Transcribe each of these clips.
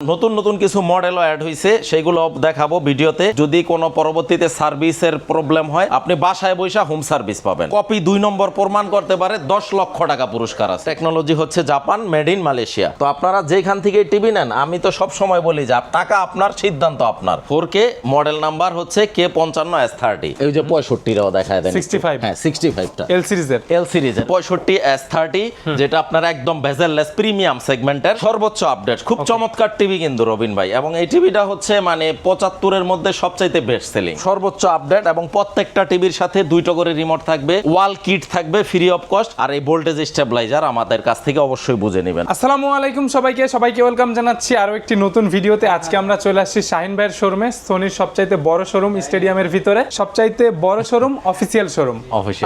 নতুন নতুন কিছু মডেলও অ্যাড হয়েছে সেগুলো দেখাবো ভিডিওতে। যদি কোনো পরবর্তীতে সার্ভিসের প্রবলেম হয় আপনি বাসায় বৈশা হোম সার্ভিস পাবেন। কপি দুই নম্বর প্রমাণ করতে পারে দশ লক্ষ টাকা পুরস্কার আছে। টেকনোলজি হচ্ছে জাপান মেড ইন মালয়েশিয়া তো আপনারা যেখান থেকে টিভি নেন আমি তো সব সময় বলি যে টাকা আপনার সিদ্ধান্ত আপনার। ফোর কে মডেল নাম্বার হচ্ছে কে পঞ্চান্ন এস থার্টি এই যে পঁয়ষট্টিটাও দেখায় দেন সিক্সটি ফাইভ হ্যাঁ সিক্সটি ফাইভটা এল সিরিজের এল সিরিজের পঁয়ষট্টি এস থার্টি যেটা আপনার একদম ভেজেললেস প্রিমিয়াম সেগমেন্টের সর্বোচ্চ আপডেট খুব চমৎকার টিভি কিন্তু রবিন ভাই এবং এই টিভিটা হচ্ছে মানে পঁচাত্তরের মধ্যে সবচাইতে বেস্ট সেলিং সর্বোচ্চ আপডেট এবং প্রত্যেকটা টিভির সাথে দুইটা করে রিমোট থাকবে ওয়াল কিট থাকবে ফ্রি অফ কস্ট আর এই ভোল্টেজ স্টেবিলাইজার আমাদের কাছ থেকে অবশ্যই বুঝে নেবেন। আসসালামু আলাইকুম সবাইকে সবাইকে ওয়েলকাম জানাচ্ছি আরও একটি নতুন ভিডিওতে। আজকে আমরা চলে আসছি শাহিন ভাইয়ের শোরুমে সোনির সবচাইতে বড় শোরুম স্টেডিয়ামের ভিতরে সবচাইতে বড় শোরুম অফিসিয়াল শোরুম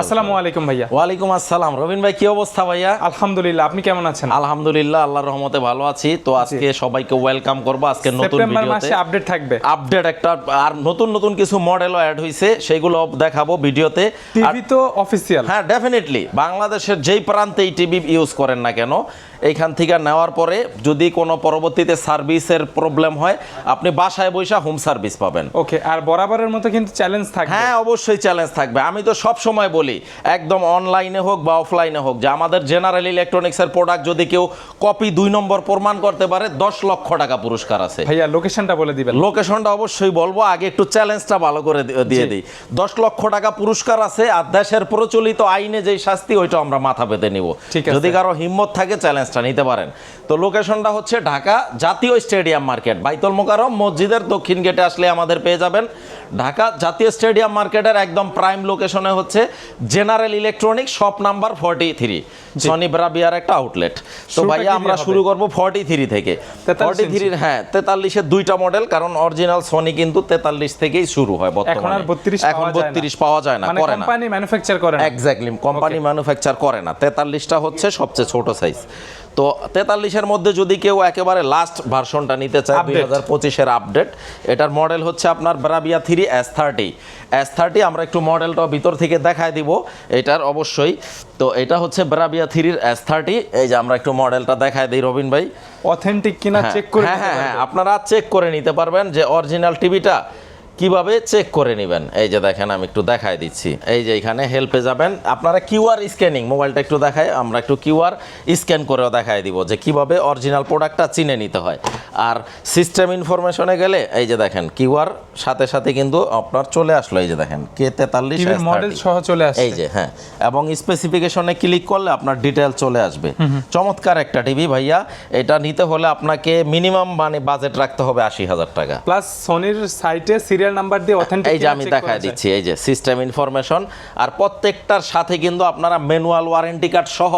আসসালামু আলাইকুম ভাইয়া। ওয়ালাইকুম আসসালাম। রবিন ভাই কি অবস্থা ভাইয়া? আলহামদুলিল্লাহ আপনি কেমন আছেন? আলহামদুলিল্লাহ আল্লাহর রহমতে ভালো আছি। তো আজকে সবাইকে ওয়েলকাম করব আজকে নতুন ভিডিওতে মাসে আপডেট থাকবে। আপডেট একটা আর নতুন নতুন কিছু মডেলও অ্যাড হয়েছে সেগুলো দেখাবো ভিডিওতে টিভি তো অফিসিয়াল হ্যাঁ ডেফিনেটলি বাংলাদেশের যেই প্রান্তেই টিভি ইউজ করেন না কেন এইখান থেকে নেওয়ার পরে যদি কোনো পরবর্তীতে সার্ভিসের প্রবলেম হয় আপনি বাসায় বৈশা হোম সার্ভিস পাবেন। ওকে আর বরাবরের মতো কিন্তু চ্যালেঞ্জ থাকবে। হ্যাঁ অবশ্যই চ্যালেঞ্জ থাকবে। আমি তো সব সময় বলি একদম অনলাইনে হোক বা অফলাইনে হোক যে আমাদের জেনারেল ইলেকট্রনিক্সের প্রোডাক্ট যদি কেউ কপি দুই নম্বর প্রমাণ করতে পারে দশ লক্ষ টাকা পুরস্কার আছে। ভাইয়া লোকেশনটা বলে দিবেন। লোকেশনটা অবশ্যই বলব আগে একটু চ্যালেঞ্জটা ভালো করে দিয়ে দিই। দশ লক্ষ টাকা পুরস্কার আছে আর দেশের প্রচলিত আইনে যেই শাস্তি ওইটা আমরা মাথা পেতে নিব। যদি কারও হিম্মত থাকে চ্যালেঞ্জটা নিতে পারেন। তো লোকেশনটা হচ্ছে ঢাকা জাতীয় স্টেডিয়াম মার্কেট। বাইতুল মোকারম মসজিদের দক্ষিণ গেটে আসলে আমাদের পেয়ে যাবেন। ঢাকা জাতীয় স্টেডিয়াম মার্কেটের একদম প্রাইম লোকেশনে হচ্ছে general electronic shop number forty three Sony ব্রাবিয়ার একটা আউটলেট তো ভাইয়া আমরা শুরু করব ফর্টি থ্রি থেকে ফর্টি থ্রির হ্যাঁ তেতাল্লিশের দুইটা মডেল কারণ অরিজিনাল সনি কিন্তু তেতাল্লিশ থেকেই শুরু হয় বর্তমানে। এখন। বত্রিশ পাওয়া যায় না। মানে করে না। কোম্পানি ম্যানুফ্যাকচার করে না। এক্স্যাক্টলি কোম্পানি ম্যানুফ্যাকচার করে না। তেতাল্লিশটা হচ্ছে সবচেয়ে ছোট সাইজ তো তেতাল্লিশের মধ্যে যদি কেউ একেবারে লাস্ট ভার্সনটা নিতে চায় দুই হাজার পঁচিশের আপডেট এটার মডেল হচ্ছে আপনার Bravia three S thirty S thirty আমরা একটু মডেলটা ভিতর থেকে দেখায় দিব এটার অবশ্যই। তো এটা হচ্ছে ব্রাবিয়া থ্রির এস থার্টি এই যে আমরা একটু মডেলটা দেখায় দিই রবিন ভাই। অথেন্টিক কিনা হ্যাঁ, চেক করে হ্যাঁ হ্যাঁ হ্যাঁ। আপনারা চেক করে নিতে পারবেন যে অরিজিনাল টিভিটা কীভাবে চেক করে নেবেন? এই যে দেখেন আমি একটু দেখাই দিচ্ছি। এই যে এখানে হেল্পে যাবেন। আপনারা কিউআর স্ক্যানিং মোবাইলটা একটু দেখায় আমরা একটু কিউআর স্ক্যান করেও দেখাই দিব যে কীভাবে অরিজিনাল প্রোডাক্টটা চিনে নিতে হয়। আর সিস্টেম ইনফরমেশনে গেলে এই যে দেখেন কিউআর সাথে সাথে কিন্তু আপনার চলে আসলো। এই যে দেখেন কে তেতাল্লিশ মডেল সহ চলে আসে এই যে হ্যাঁ। এবং স্পেসিফিকেশনে ক্লিক করলে আপনার ডিটেল চলে আসবে। চমৎকার একটা টিভি ভাইয়া। এটা নিতে হলে আপনাকে মিনিমাম মানে বাজেট রাখতে হবে আশি হাজার টাকা। প্লাস সোনির সাইটে সিরিয়াল নাম্বার দিয়ে অথেন্টিক এই যে আমি দেখাই দিচ্ছি এই যে সিস্টেম ইনফরমেশন আর প্রত্যেকটার সাথে কিন্তু আপনারা ম্যানুয়াল ওয়ারেন্টি কার্ড সহ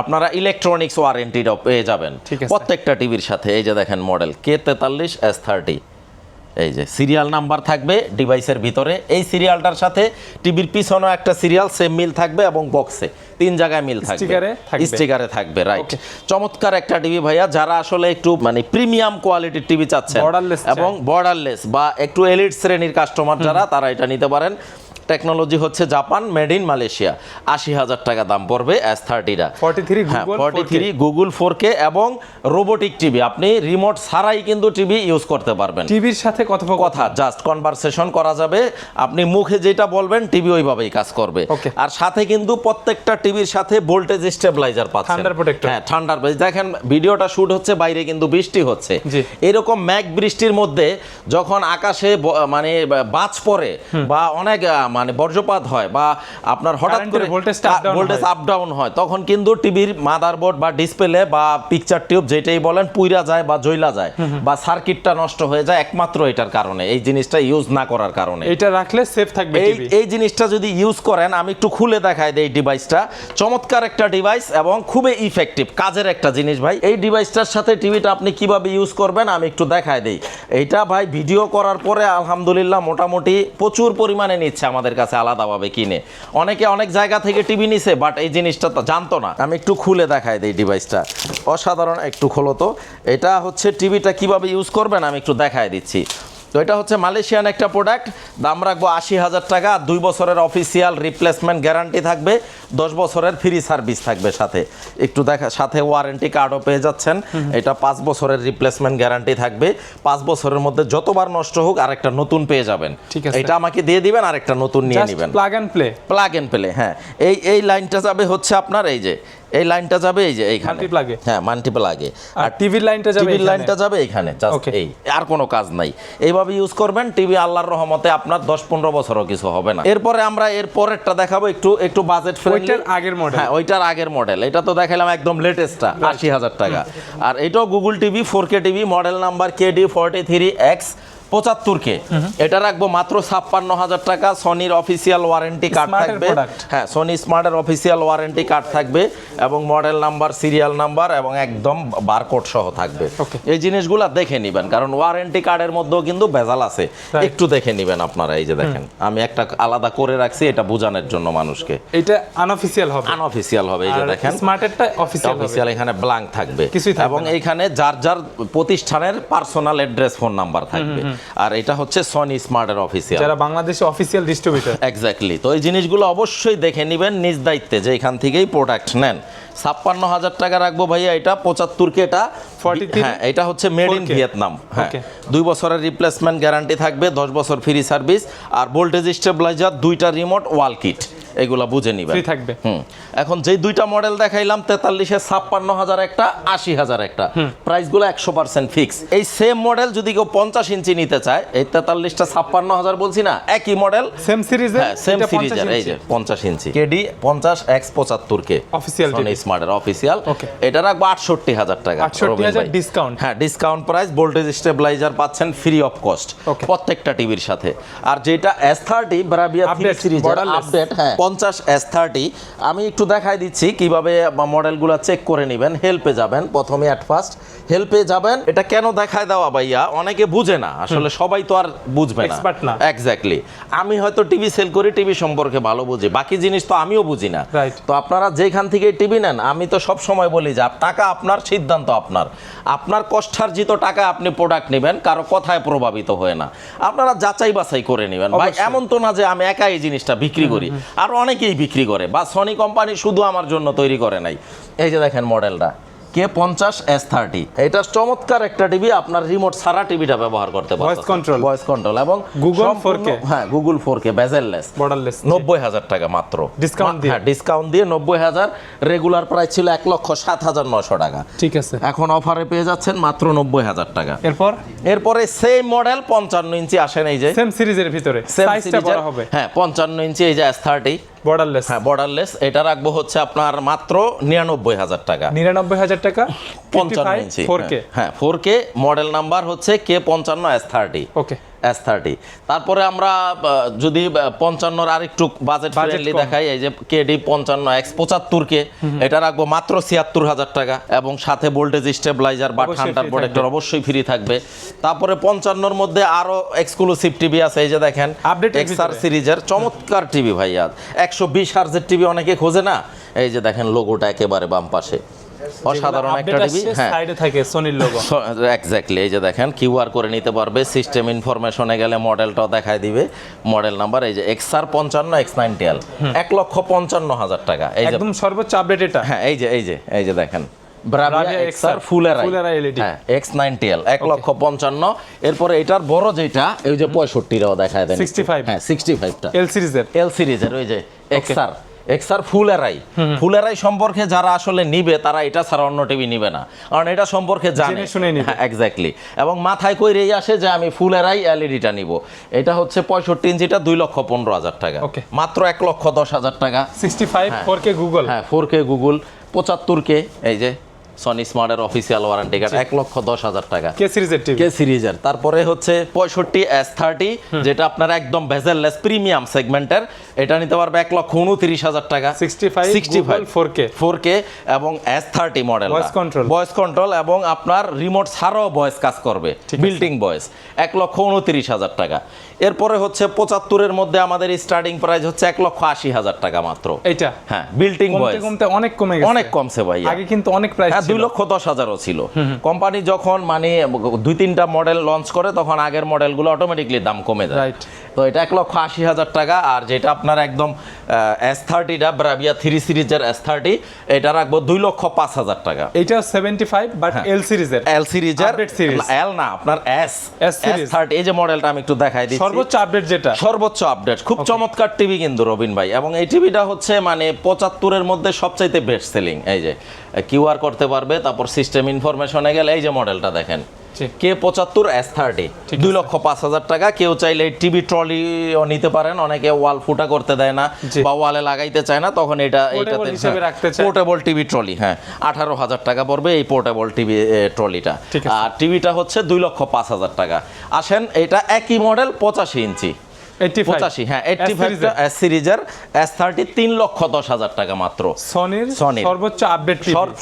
আপনারা ইলেকট্রনিক্স ওয়ারেন্টিটাও পেয়ে যাবেন। ঠিক আছে। প্রত্যেকটা টিভির সাথে এই যে দেখেন মডেল কে তেতাল্লিশ এস থার্টি এই যে সিরিয়াল নাম্বার থাকবে ডিভাইসের ভিতরে। এই সিরিয়ালটার সাথে টিভির পিছনেও একটা সিরিয়াল সেম মিল থাকবে এবং বক্সে তিন জায়গায় মিল থাকবে। স্টিকারে থাকবে। রাইট চমৎকার একটা টিভি ভাইয়া যারা আসলে একটু মানে প্রিমিয়াম কোয়ালিটির টিভি চাচ্ছেন। বর্ডারলেস এবং বর্ডারলেস বা একটু এলিট শ্রেণির কাস্টমার যারা তারা এটা নিতে পারেন। টেকনোলজি হচ্ছে জাপান মেড ইন মালয়েশিয়া। আশি হাজার টাকা দাম পড়বে এস থার্টিটা 43 হ্যাঁ forty three Google four K এবং রোবোটিক টিভি আপনি রিমোট ছাড়াই কিন্তু টিভি ইউজ করতে পারবেন। টিভির সাথে কথোপকথন। কথা জাস্ট কনভারসেশন করা যাবে। আপনি মুখে যেটা বলবেন টিভি ওইভাবেই কাজ করবে। আর সাথে কিন্তু প্রত্যেকটা টিভির সাথে ভোল্টেজ স্টেবিলাইজার পাচ্ছেন। Thunder protector। হ্যাঁ ঠান্ডার দেখেন ভিডিওটা শুট হচ্ছে বাইরে কিন্তু বৃষ্টি হচ্ছে। এরকম ম্যাগ বৃষ্টির মধ্যে যখন আকাশে মানে বাজ পড়ে বা অনেক মানে বজ্রপাত হয় বা আপনার হঠাৎ করে ভোল্টেজ আপ ডাউন হয়। তখন কিন্তু টিভির মাদারবোর্ড বা ডিসপ্লে বা পিকচার টিউব যেটাই বলেন পুইরা যায় বা জইলা যায় বা সার্কিটটা নষ্ট হয়ে যায় একমাত্র এটার কারণে এই জিনিসটা ইউজ না করার কারণে। এটা রাখলে সেফ থাকবে এই এই জিনিসটা যদি ইউজ করেন আমি একটু খুলে দেখাই দিই ডিভাইসটা চমৎকার একটা ডিভাইস এবং খুবই ইফেক্টিভ কাজের একটা জিনিস ভাই। এই ডিভাইসটার সাথে টিভিটা আপনি কীভাবে ইউজ করবেন আমি একটু দেখাই দিই। এইটা ভাই ভিডিও করার পরে আলহামদুলিল্লাহ মোটামুটি প্রচুর পরিমাণে নিচ্ছে আমাদের কাছে আলাদাভাবে কিনে। অনেকে অনেক জায়গা থেকে টিভি নিছে বাট এই জিনিসটা তো জানতো না। আমি একটু খুলে দেখাই দিই ডিভাইসটা অসাধারণ, একটু খোলো তো। এটা হচ্ছে টিভিটা কীভাবে ইউজ করবেন আমি একটু দেখাই দিচ্ছি। তো এটা হচ্ছে মালয়েশিয়ান একটা প্রোডাক্ট দাম রাখব আশি হাজার টাকা। আর দুই বছরের অফিসিয়াল রিপ্লেসমেন্ট গ্যারান্টি থাকবে। দশ বছরের ফ্রি সার্ভিস থাকবে সাথে। একটু দেখা সাথে ওয়ারেন্টি কার্ডও পেয়ে যাচ্ছেন। এটা পাঁচ বছরের রিপ্লেসমেন্ট গ্যারান্টি থাকবে। পাঁচ বছরের মধ্যে যতবার নষ্ট হোক আরেকটা নতুন পেয়ে যাবেন। ঠিক আছে। এটা আমাকে দিয়ে দিবেন আরেকটা নতুন নিয়ে নেবেন। Plug and play plug and play হ্যাঁ। এই এই লাইনটা যাবে হচ্ছে আপনার এই যে এই লাইনটা যাবে এই যে এইখানে। এ? হ্যাঁ মাল্টিপ্লাগে আর টিভির লাইনটা যাবে টিভির লাইনটা যাবে এখানে জাস্ট এই। আর কোনো কাজ নাই। এইভাবে ইউজ করবেন টিভি আল্লাহর রহমতে আপনার দশ পনেরো বছরও কিছু হবে না। এরপরে আমরা এর পরেরটা দেখাবো একটু একটু বাজেট ফ্রেন্ডলি ওইটার আগের model। হ্যাঁ ওইটার আগের মডেল এটা তো দেখালাম একদম লেটেস্টটা আশি হাজার টাকা। আর এটাও Google TV four K TV model number K D forty three X পঁচাত্তর কে এটা রাখব মাত্র ছাপ্পান্ন হাজার টাকা সনির অফিসিয়াল ওয়ারেন্টি কার্ড থাকবে। হ্যাঁ সোনি স্মার্টের অফিসিয়াল ওয়ারেন্টি কার্ড থাকবে এবং মডেল নাম্বার সিরিয়াল নাম্বার এবং একদম বারকোড সহ থাকবে. এই জিনিসগুলো দেখে নেবেন কারণ ওয়ারেন্টি কার্ডের মধ্যেও কিন্তু ভেজাল আছে। একটু দেখে নেবেন আপনারা এই যে দেখেন। আমি একটা আলাদা করে রাখছি এটা বোঝানোর জন্য মানুষকে। এটা আনঅফিসিয়াল হবে। আনঅফিসিয়াল হবে এই যে দেখেন। স্মার্টেরটা অফিসিয়াল হবে। অফিসিয়াল এখানে ব্ল্যাঙ্ক থাকবে। এবং না। এইখানে যার যার প্রতিষ্ঠানের পার্সোনাল অ্যাড্রেস ফোন নাম্বার থাকবে। আর এটা হচ্ছে সনি স্মার্টের অফিসিয়াল যারা বাংলাদেশে অফিসিয়াল ডিস্ট্রিবিউটর এক্স্যাক্টলি তো এই জিনিসগুলো অবশ্যই দেখে নেবেন নিজ দায়িত্বে যে এখান থেকেই প্রোডাক্ট নেন। ছাপ্পান্ন হাজার টাকা রাখব ভাইয়া এটা পঁচাত্তর কে এটা? 43 হ্যাঁ এটা হচ্ছে মেড ইন ভিয়েতনাম হ্যাঁ। দুই বছরের রিপ্লেসমেন্ট গ্যারান্টি থাকবে দশ বছর ফ্রি সার্ভিস আর ভোল্টেজ স্টেবিলাইজার দুইটা রিমোট ওয়াল কিট এগুলা বুঝে নিবেন। থাকবে। হুম। এখন যেই দুইটা মডেল দেখাইলাম তেতাল্লিশে ছাপ্পান্ন হাজার একটা আশি হাজার একটা প্রাইসগুলো একশো পার্সেন্ট ফিক্স এই সেম মডেল যদি কেউ পঞ্চাশ ইঞ্চি নিতে চায় এই তেতাল্লিশটা ছাপ্পান্ন হাজার বলছি না একই মডেল সেম সিরিজে হ্যাঁ সেম সিরিজের এই যে পঞ্চাশ ইঞ্চি। কেডি পঞ্চাশ এক্স পঁচাত্তর কে TV স্মার্টের অফিসিয়াল. এটা রাখব আটষট্টি হাজার টাকা 68,000 রবিন হ্যাঁ ডিসকাউন্ট প্রাইস ভোল্টেজ স্টেবিলাইজার পাচ্ছেন ফ্রি অফ কস্ট. প্রত্যেকটা টিভির সাথে। আর যেটা এস থার্টি Update, সিরিজের আপডেট হ্যাঁ। পঞ্চাশ এস থার্টি আমি একটু দেখাই দিচ্ছি কীভাবে মডেলগুলো চেক করে নেবেন। হেল্পে যাবেন প্রথমে অ্যাট ফার্স্ট হেল্পে যাবেন। এটা কেন দেখায় দেওয়া ভাইয়া? অনেকে বুঝে না। আসলে সবাই তো আর বুঝবে না। এক্স্যাক্টলি আমি হয়তো টিভি সেল করি টিভি সম্পর্কে ভালো বুঝি। বাকি জিনিস তো আমিও বুঝি না। তো আপনারা যেখান থেকে টিভি নেন আমি তো সব সময় বলি যে টাকা আপনার সিদ্ধান্ত আপনার। আপনার কষ্টার্জিত টাকা আপনি প্রোডাক্ট নেবেন কারও কথায় প্রভাবিত হয় না। আপনারা যাচাই বাছাই করে নেবেন। ভাই এমন তো না যে আমি একাই এই জিনিসটা বিক্রি করি। আর অনেকেই বিক্রি করে। বা সনি কোম্পানি শুধু আমার জন্য তৈরি করে নাই। এই যে দেখেন মডেলটা কে পঞ্চাশ এস থার্টি এটা চমৎকার একটা টিভি আপনার রিমোট ছাড়া টিভিটা ব্যবহার করতে পারবেন Voice control। ভয়েস কন্ট্রোল এবং Google সম্পূর্ণ- 4K হ্যাঁ Google four K bezelless borderless নব্বই হাজার টাকা মাত্র। Discount দিয়ে? হ্যাঁ ডিসকাউন্ট দিয়ে নব্বই হাজার। রেগুলার প্রাইস ছিল এক লক্ষ সাত হাজার নশো টাকা। ঠিক আছে। এখন অফারে পেয়ে যাচ্ছেন মাত্র নব্বই হাজার টাকা। এরপর? এরপরে সেম মডেল পঞ্চান্ন ইঞ্চি আসেন এই যে। সেম সিরিজের ভিতরে। বড় এর- হবে। হ্যাঁ পঞ্চান্ন ইঞ্চি এই যে এস থার্টি বর্ডারলেস হ্যাঁ বর্ডারলেস এটা রাখব হচ্ছে আপনার মাত্র নিরানব্বই হাজার টাকা। নিরানব্বই হাজার টাকা পঞ্চান্ন ইঞ্চি। ফোর কে হ্যাঁ ফোর কে মডেল নাম্বার হচ্ছে কে পঞ্চান্ন S thirty okay S thirty তারপরে আমরা যদি পঞ্চান্নর আরেকটু বাজেট ফ্রেন্ডলি দেখাই এই যে কেডি পঞ্চান্ন এক্স এটা রাখব মাত্র ছিয়াত্তর হাজার টাকা এবং সাথে ভোল্টেজ স্টেবিলাইজার বা ঠান্ডার প্রোটেক্টর অবশ্যই ফ্রি থাকবে। তারপরে পঞ্চান্নর মধ্যে আরও এক্সক্লুসিভ টিভি আছে এই যে দেখেন এক্সআর সিরিজের চমৎকার টিভি ভাইয়া। একশো বিশ হার্জের টিভি অনেকে খোঁজে না? এই যে দেখেন লোগোটা একেবারে বাম পাশে। অসাধারণ একটা টিভি হ্যাঁ। সাইডে থাকে সোনির লোগো এক্স্যাক্টলি এই যে দেখেন কিউআর করে নিতে পারবে সিস্টেম ইনফরমেশনে গেলে মডেলটাও দেখায় দিবে। মডেল নাম্বার এই যে এক্স আর পঞ্চান্ন এক্স নাইনটি এল এক লক্ষ পঞ্চান্ন হাজার টাকা। এই একদম সর্বোচ্চ আপডেট এটা। হ্যাঁ এই যে এই যে এই যে দেখেন ব্রাভিয়া এক্স আর XR, ফুলের full array LED হ্যাঁ এক্স নাইনটি এল এক লক্ষ পঞ্চান্ন। এরপরে এটার বড় যেটা এই যে পঁয়ষট্টিটাও দেখায় দেন 65 হ্যাঁ সিক্সটি ফাইভটা এল সিরিজের এল সিরিজের ওই যে এক্সআর এক্সআর ফুল এরাই ফুল এরাই সম্পর্কে যারা আসলে নিবে তারা এটা ছাড়া অন্য টিভি নিবে না। কারণ এটা সম্পর্কে জানে। শুনে নিবে। এক্স্যাক্টলি এবং মাথায় কই কইরেই আসে যে আমি ফুল এরাই এলইডিটা নিব। এটা হচ্ছে পঁয়ষট্টি ইঞ্চিটা দুই লক্ষ পনেরো হাজার টাকা. মাত্র এক লক্ষ দশ হাজার টাকা। Sixty five four K Google হ্যাঁ ফোর কে গুগল পঁচাত্তর কে এই যে সনি স্মার্টের অফিসিয়াল ওয়ারেন্টি কার্ড এক লক্ষ দশ হাজার টাকা। কে সিরিজের টিভি কে সিরিজের তারপরে হচ্ছে পঁয়ষট্টি এস থার্টি যেটা আপনার একদম ভেজেললেস প্রিমিয়াম সেগমেন্টের এটা নিতে পারবে এক লক্ষ উনত্রিশ হাজার টাকা। 65 sixty five Google 4K four K এবং S thirty model Voice control। Voice control এবং আপনার রিমোট ছাড়াও ভয়েস কাজ করবে। বিল্টিং ভয়েস এক লক্ষ উনত্রিশ হাজার টাকা। এরপরে হচ্ছে পঁচাত্তরের মধ্যে আমাদের স্টার্টিং প্রাইস হচ্ছে এক লক্ষ আশি হাজার টাকা মাত্র। এটা হ্যাঁ বিল্টিং ভয়েস কমতে অনেক কমে অনেক কমছে ভাই আগে কিন্তু অনেক প্রাইস দুই লক্ষ দশ হাজারও ছিল। কোম্পানি যখন মানে দুই তিনটা মডেল লঞ্চ করে তখন আগের মডেলগুলো অটোমেটিকলি দাম কমে যায়। তো এটা এক লক্ষ আশি হাজার টাকা আর যেটা আপনার একদম এস থার্টিটা ব্রাভিয়া থ্রি সিরিজের এস থার্টি এটা রাখব দুই লক্ষ পাঁচ হাজার টাকা। এইটা সেভেন্টি ফাইভ বাট এল সিরিজের। এল সিরিজের। এল না আপনার এস series। থার্টি এই যে মডেলটা আমি একটু দেখাই দিই সর্বোচ্চ আপডেট যেটা। সর্বোচ্চ আপডেট খুব চমৎকার টিভি কিন্তু রবিন ভাই। এবং এই টিভিটা হচ্ছে মানে পঁচাত্তরের মধ্যে সবচাইতে বেস্ট সেলিং এই যে কিউআর করতে পারবে তারপর সিস্টেম ইনফরমেশনে গেলে এই যে মডেলটা দেখেন। কে পঁচাত্তর এস থার্টি দুই লক্ষ পাঁচ হাজার টাকা কেউ চাইলে টিভি ট্রলিও নিতে পারেন অনেকে ওয়াল ফুটা করতে দেয় না বা ওয়ালে লাগাইতে চায় না তখন এটা রাখতে পোর্টেবল টিভি ট্রলি হ্যাঁ। আঠারো হাজার টাকা পড়বে এই পোর্টেবল টিভি ট্রলিটা আর টিভিটা হচ্ছে দুই লক্ষ পাঁচ হাজার টাকা। আসেন এটা একই মডেল পঁচাশি ইঞ্চি। পঁচাশি হ্যাঁ এইটটি ফাইভ এস সিরিজের এস থার্টি তিন লক্ষ দশ হাজার টাকা মাত্র। সনির। সর্বোচ্চ আপডেট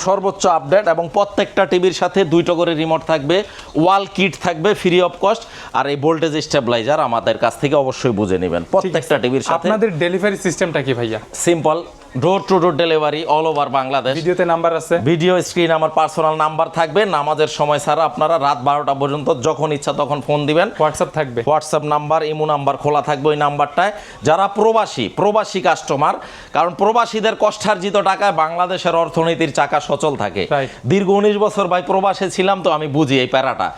সর্বোচ্চ আপডেট এবং প্রত্যেকটা টিভির সাথে দুইটা করে রিমোট থাকবে ওয়াল কিট থাকবে ফ্রি অফ কস্ট আর এই ভোল্টেজ স্টেবিলাইজার আমাদের কাছ থেকে অবশ্যই বুঝে নেবেন। প্রত্যেকটা টিভির সাথে আপনাদের ডেলিভারি সিস্টেমটা কি ভাইয়া? Simple door to door delivery all over Bangladesh ভিডিওতে নাম্বার আছে। ভিডিও স্ক্রিন আমার পার্সোনাল নাম্বার থাকবে। নামাজের সময় ছাড়া আপনারা রাত বারোটা পর্যন্ত যখন ইচ্ছা তখন ফোন দিবেন। হোয়াটসঅ্যাপ থাকবে। হোয়াটসঅ্যাপ নাম্বার ইমো নাম্বার খোলা থাকবে ওই নাম্বারটায়। যারা প্রবাসী প্রবাসী কাস্টমার কারণ প্রবাসীদের কষ্টার্জিত টাকায় বাংলাদেশের অর্থনীতির চাকা সচল থাকে। দীর্ঘ উনিশ বছর ভাই প্রবাসে ছিলাম তো আমি বুঝি এই প্যারাটা।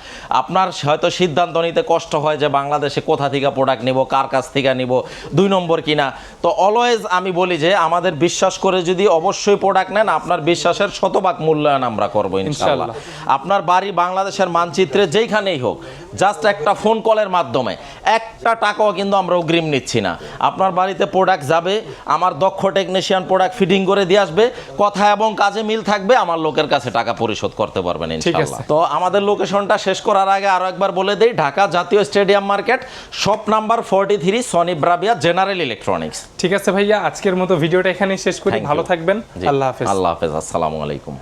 আপনার হয়তো সিদ্ধান্ত নিতে কষ্ট হয় যে বাংলাদেশে কোথা থেকে প্রোডাক্ট নিব কার কাছ থেকে নিব দুই নম্বর কিনা। তো অলওয়েজ আমি বলি যে আমাদের বিশ্বাস করে যদি অবশ্যই প্রোডাক্ট নেন আপনার বিশ্বাসের শতভাগ মূল্যায়ন আমরা করব ইনশাল্লাহ আপনার বাড়ি বাংলাদেশের মানচিত্রে যেইখানেই হোক জাস্ট একটা ফোন কলের মাধ্যমে। একটা টাকাও কিন্তু আমরা অগ্রিম নিচ্ছি না। আপনার বাড়িতে প্রোডাক্ট যাবে আমার দক্ষ টেকনিশিয়ান প্রোডাক্ট ফিটিং করে দিয়ে আসবে কথা এবং কাজে মিল থাকবে আমার লোকের কাছে টাকা পরিশোধ করতে পারবেন ইনশাআল্লাহ। তো আমাদের লোকেশনটা শেষ করার আগে আরও একবার বলে দেই ঢাকা জাতীয় stadium market shop number forty three Sony Bravia general electronics ঠিক আছে ভাইয়া আজকের মতো ভিডিওটা এখানেই শেষ করি। ভালো থাকবেন। আল্লাহ হাফেজ। আল্লাহ হাফেজ আসসালামু আলাইকুম।